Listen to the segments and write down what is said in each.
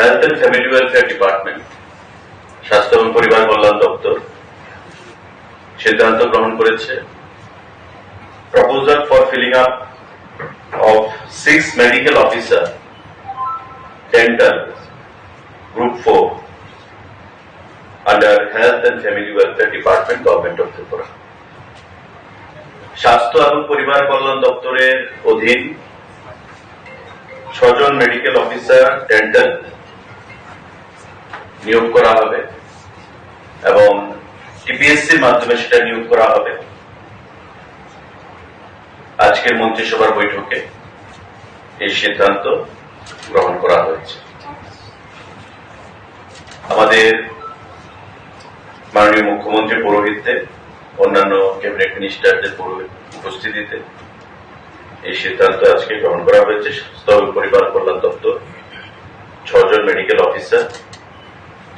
Health and family welfare department স্বাস্থ্য এবং পরিবার কল্যাণ দপ্তর সিদ্ধান্ত গ্রহণ করেছে proposal for filling up of six medical officer dental group four under health and family welfare department government of Tripura স্বাস্থ্য এবং পরিবার কল্যাণ দপ্তরের অধীন ছজন মেডিকেল অফিসার ডেন্টাল নিয়োগ করা হবে এবং টিপিএসসির মাধ্যমে সেটা নিয়োগ করা হবে। আজকের মন্ত্রিসভার বৈঠকে এই সিদ্ধান্ত গ্রহণ করা হয়েছে। আমাদের মাননীয় মুখ্যমন্ত্রী পৌরোহিত্যে অন্যান্য ক্যাবিনেট মিনিস্টারদের উপস্থিতিতে এই সিদ্ধান্ত আজকে গ্রহণ করা হয়েছে। স্বাস্থ্য পরিবার কল্যাণ দপ্তর, ছজন মেডিকেল অফিসার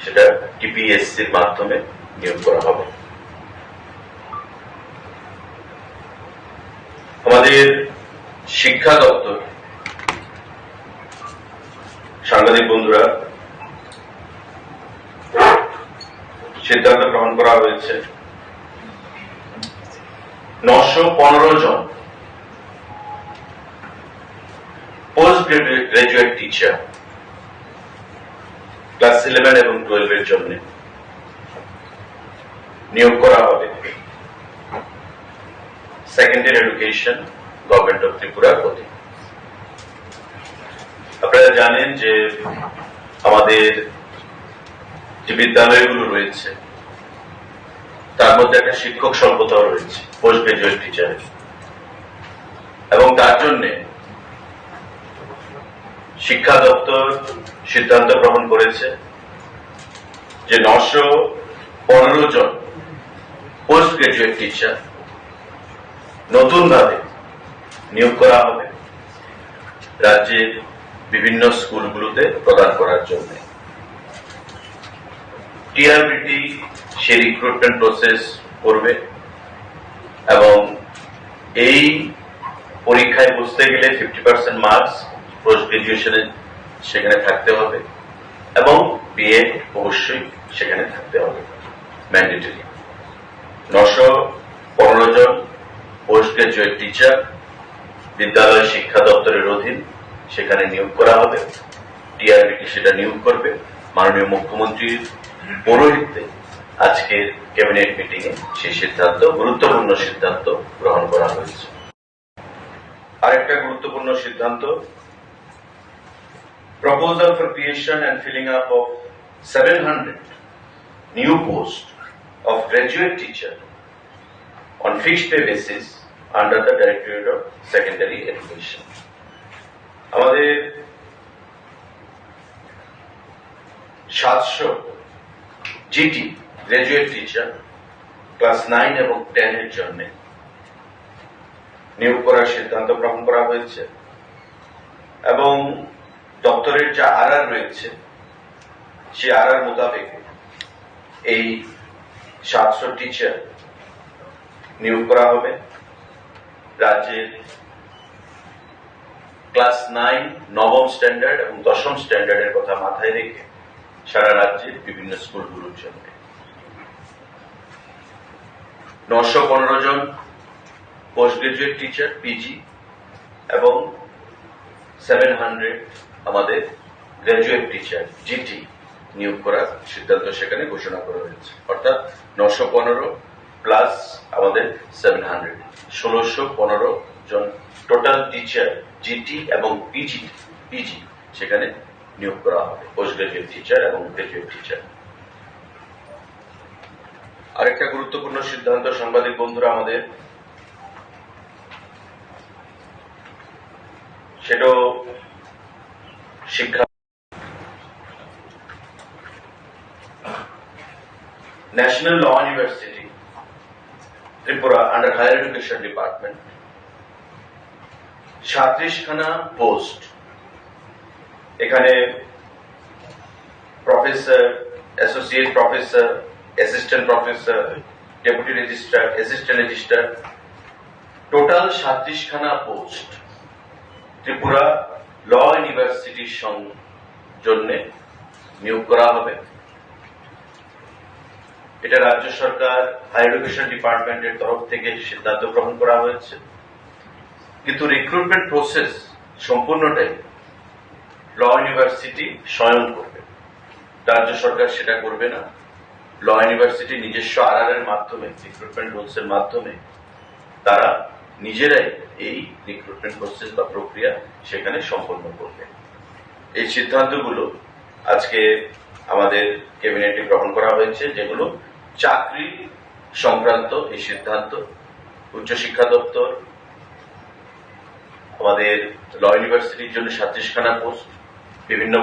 সেটা টিপিএসসির মাধ্যমে নিয়োগ করা হবে। আমাদের শিক্ষা দপ্তর। সাংবাদিক বন্ধুরা, সিদ্ধান্ত গ্রহণ করা হয়েছে। নশো পনেরো জন post graduate teacher. Class eleven এবং টুয়েলভের জন্য নিয়োগ করা হবে। সেকেন্ডারি এডুকেশন গভর্নমেন্ট অফ ত্রিপুরার অধীন আপনারা জানেন যে আমাদের যে বিদ্যালয়গুলো রয়েছে, তার মধ্যে একটা শিক্ষক স্বল্পতাও রয়েছে পোস্ট গ্রাজুয়েট টিচারের এবং তার জন্য শিক্ষা দপ্তর সিদ্ধান্ত গ্রহণ করেছে যে নশো পনেরো জন পোস্ট গ্রাজুয়েট টিচার নতুনভাবে নিয়োগ করা হবে রাজ্যের বিভিন্ন স্কুলগুলোতে প্রদান করার জন্য। টিআরবিটি সে রিক্রুটমেন্ট প্রসেস করবে এবং এই পরীক্ষায় বসতে গেলে ফিফটি পার্সেন্ট মার্কস পোস্ট গ্রাজুয়েশনে সেখানে থাকতে হবে এবং বিএ অবশ্যই সেখানে থাকতে হবে ম্যান্ডেটরি নশো পনেরো জন পোস্ট গ্রাজুয়েট টিচার বিদ্যালয় শিক্ষা দপ্তরের অধীন সেখানে নিয়োগ করা হবে টিআরবিটি সেটা নিয়োগ করবে। মাননীয় মুখ্যমন্ত্রীর পৌরোহিত্যে আজকের ক্যাবিনেট মিটিং এ সেই সিদ্ধান্ত, গুরুত্বপূর্ণ সিদ্ধান্ত গ্রহণ করা হয়েছে। আরেকটা গুরুত্বপূর্ণ সিদ্ধান্ত proposal for creation and filling up of 700 new posts of graduate teacher on fixed pay basis under the Directorate of Secondary Education. আমাদের সাতশো GT graduate teacher class nine এবং টেন এর জন্য নিয়োগ করার সিদ্ধান্ত গ্রহণ করা হয়েছে এবং দপ্তরের যা আরআর রয়েছে, সে আরআর মোতাবেক এই সাতশো টিচার নিয়োগ করা হবে। রাজ্যের ক্লাস নাইন নবম স্ট্যান্ডার্ড এবং দশম স্ট্যান্ডার্ডের কথা মাথায় রেখে সারা রাজ্যের বিভিন্ন স্কুলগুলোর জন্য নশো পনেরো জন পোস্ট গ্রাজুয়েট টিচার পিজি এবং সেভেন হান্ড্রেড আমাদের গ্রাজুয়েট টিচার জিটি নিয়োগ করার সিদ্ধান্ত সেখানে ঘোষণা করা হয়েছে। অর্থাৎ নশো পনেরো প্লাস আমাদের সেভেন হান্ড্রেড ষোলোশো পনেরো জন টোটাল টিচার জিটি এবং পিজি পিজি সেখানে নিয়োগ করা হবে পোস্ট গ্রাজুয়েট টিচার এবং গ্রাজুয়েট টিচার আরেকটা গুরুত্বপূর্ণ সিদ্ধান্ত, সাংবাদিক বন্ধুরা, আমাদের সেটাও শিক্ষা national law university Tripura under higher education department সাত্রিশখানা post এখানে professor associate professor assistant professor deputy registrar assistant registrar total সাত্রিশখানা post Tripura law ইউনিভার্সিটির জন্য নিয়োগ করা হবে। এটা রাজ্য সরকার হাই এডুকেশন ডিপার্টমেন্টের তরফ থেকে সিদ্ধান্ত গ্রহণ করা হয়েছে। কিন্তু রিক্রুটমেন্ট প্রসেস সম্পূর্ণটাই ল ইউনিভার্সিটি স্বয়ং করবে। রাজ্য সরকার সেটা করবে না। ল ইউনিভার্সিটি নিজস্ব আর মাধ্যমে রিক্রুটমেন্ট রুলস এর মাধ্যমে তারা নিজেরাই এই রিক্রুটমেন্ট প্রসেস বা প্রক্রিয়া সেখানে সম্পন্ন করবে। এই সিদ্ধান্তগুলো আজকে আমাদের ক্যাবিনেটে গ্রহণ করা হয়েছে, যেগুলো চাকরি সংক্রান্ত এই সিদ্ধান্ত, উচ্চশিক্ষা দপ্তর, আমাদের ল ইউনিভার্সিটির জন্য সাতত্রিশখানা পোস্ট বিভিন্ন